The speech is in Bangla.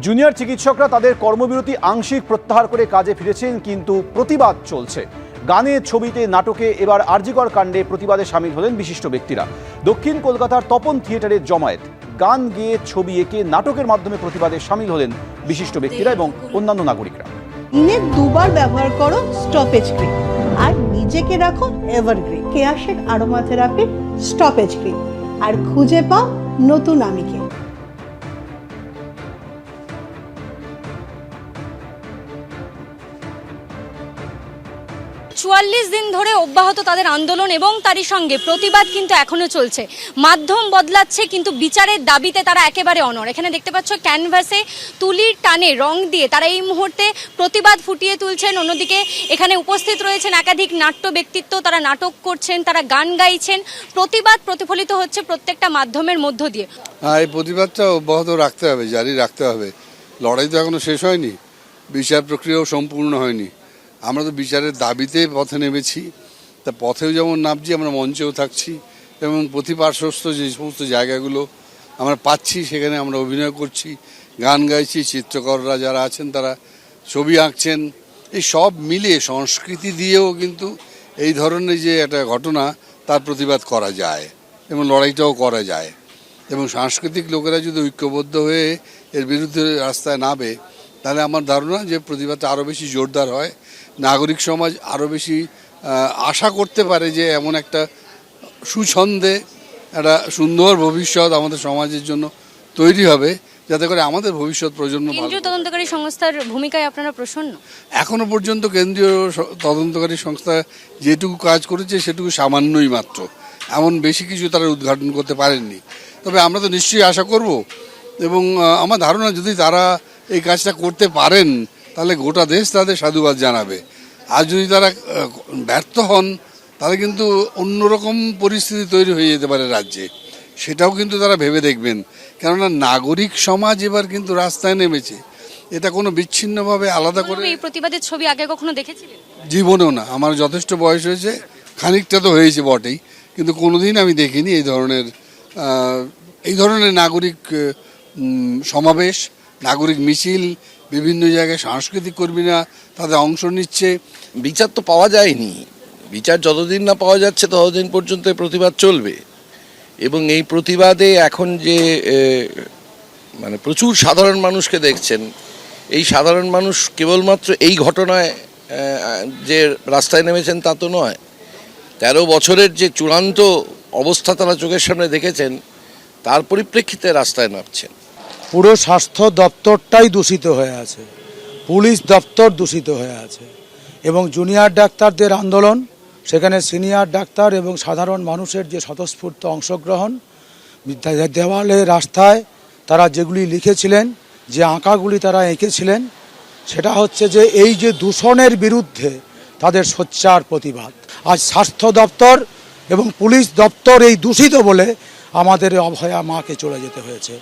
জুনিয়র চিকিৎসকরা তাদের কর্মবিরতি আংশিক প্রত্যাহার করে কাজে ফিরেছেন, কিন্তু প্রতিবাদ চলছে। গানে, ছবিতে, নাটকে এবার আরজিকর কাণ্ডে প্রতিবাদে সামিল হলেন বিশিষ্ট ব্যক্তিরা। দক্ষিণ কলকাতার তপন থিয়েটারের জমায়েত। গান, গেয়ে, ছবি এঁকে নাটকের মাধ্যমে প্রতিবাদে সামিল হলেন বিশিষ্ট ব্যক্তিরা এবং অন্যান্য নাগরিকরা। দিনে দুবার ব্যবহার করো স্টপেজ ক্রিম আর নিজেকে রাখো এভারগ্রিন কেয়াশেক আরোমা স্টপেজ ক্রিম আর খুঁজে পাও নতুন আমিকে। চুয়াল্লিশ দিন ধরে অব্যাহত তাদের আন্দোলন এবং তারই সঙ্গে প্রতিবাদ কিন্তু এখনও চলছে। মাধ্যম বদলাচ্ছে কিন্তু বিচারের দাবিতে তারা একেবারে অনর এখানে দেখতে পাচ্ছ ক্যানভাসে তুলির টানে রং দিয়ে তারা এই মুহূর্তে প্রতিবাদ ফুটিয়ে তুলছেন। অন্যদিকে এখানে উপস্থিত রয়েছেন একাধিক নাট্য ব্যক্তিত্ব। তারা নাটক করছেন, তারা গান গাইছেন। প্রতিবাদ প্রতিফলিত হচ্ছে প্রত্যেকটা মাধ্যমের মধ্য দিয়ে। হ্যাঁ এই প্রতিবাদটা অব্যাহত রাখতে হবে, জারি রাখতে হবে। লড়াই তো এখনও শেষ হয়নি। বিচার প্রক্রিয়াও সম্পূর্ণ হয়নি। আমরা তো বিচারের দাবিতে পথে নেমেছি। তা পথেও যেমন নামছি, আমরা মঞ্চেও থাকছি। এবং প্রতিপার্শ্বস্ত যে সমস্ত জায়গাগুলো আমরা পাচ্ছি, সেখানে আমরা অভিনয় করছি, গান গাইছি, চিত্রকররা যারা আছেন তারা ছবি আঁকছেন। এই সব মিলিয়ে সংস্কৃতি দিয়েও কিন্তু এই ধরনের যে একটা ঘটনা তার প্রতিবাদ করা যায় এবং লড়াইটাও করা যায়। এবং সাংস্কৃতিক লোকেরা যদি ঐক্যবদ্ধ হয়ে এর বিরুদ্ধে রাস্তায় নামে তাহলে আমার ধারণা যে প্রতিবাদটা আরও বেশি জোরদার হয়। নাগরিক সমাজ আরও বেশি আশা করতে পারে যে এমন একটা সুছন্দে একটা সুন্দর ভবিষ্যৎ আমাদের সমাজের জন্য তৈরি হবে যাতে করে আমাদের ভবিষ্যৎ প্রজন্ম কেন্দ্রীয় তদন্তকারী সংস্থার ভূমিকায় আপনারা প্রসন্ন? এখনও পর্যন্ত কেন্দ্রীয় তদন্তকারী সংস্থা যেটুকু কাজ করেছে সেটুকু সামান্যই মাত্র। এমন বেশি কিছু তারা উদ্ঘাটন করতে পারেননি। তবে আমরা তো নিশ্চয়ই আশা করব এবং আমার ধারণা যদি তারা এই কাজটা করতে পারেন তাহলে গোটা দেশ তাদের সাধুবাদ জানাবে। আর যদি তারা ব্যর্থ হন তাহলে কিন্তু অন্যরকম পরিস্থিতি তৈরি হয়ে যেতে পারে রাজ্যে। সেটাও কিন্তু তারা ভেবে দেখবেন। কেননা নাগরিক সমাজ এবার কিন্তু রাস্তায় নেমেছে। এটা কোনো বিচ্ছিন্নভাবে আলাদা করে এই প্রতিবাদের ছবি আগে কখনো দেখেছিলেন? জীবনেও না। আমার যথেষ্ট বয়স হয়েছে। খানিকটা তো হয়েছে বটেই। কিন্তু কোনোদিন আমি দেখিনি এই ধরনের এই ধরনের নাগরিক সমাবেশ। নাগরিক মিছিল, বিভিন্ন জায়গায় সাংস্কৃতিক কর্মীরা তাদের অংশ নিচ্ছে। বিচার তো পাওয়া যায়নি। বিচার যতদিন না পাওয়া যাচ্ছে, ততদিন পর্যন্ত প্রতিবাদ চলবে। এবং এই প্রতিবাদে এখন যে মানে প্রচুর সাধারণ মানুষকে দেখছেন, এই সাধারণ মানুষ কেবলমাত্র এই ঘটনায় যে রাস্তায় নেমেছেন তা তো নয়। তেরো বছরের যে চূড়ান্ত অবস্থা তারা চোখের সামনে দেখেছেন, তার পরিপ্রেক্ষিতে রাস্তায় নামছেন। পুরো স্বাস্থ্য দপ্তরটাই দূষিত হয়ে আছে। পুলিশ দপ্তর দূষিত হয়ে আছে। এবং জুনিয়র ডাক্তারদের আন্দোলন, সেখানে সিনিয়র ডাক্তার এবং সাধারণ মানুষের যে স্বতঃস্ফূর্ত অংশগ্রহণ দেওয়ালে রাস্তায় তারা যেগুলি লিখেছিলেন, যে আঁকাগুলি তারা এঁকেছিলেন, সেটা হচ্ছে যে এই যে দূষণের বিরুদ্ধে তাদের সোচ্চার প্রতিবাদ। আজ স্বাস্থ্য দপ্তর এবং পুলিশ দপ্তর এই দূষিত বলে আমাদের অভয়া মাকে চলে যেতে হয়েছে।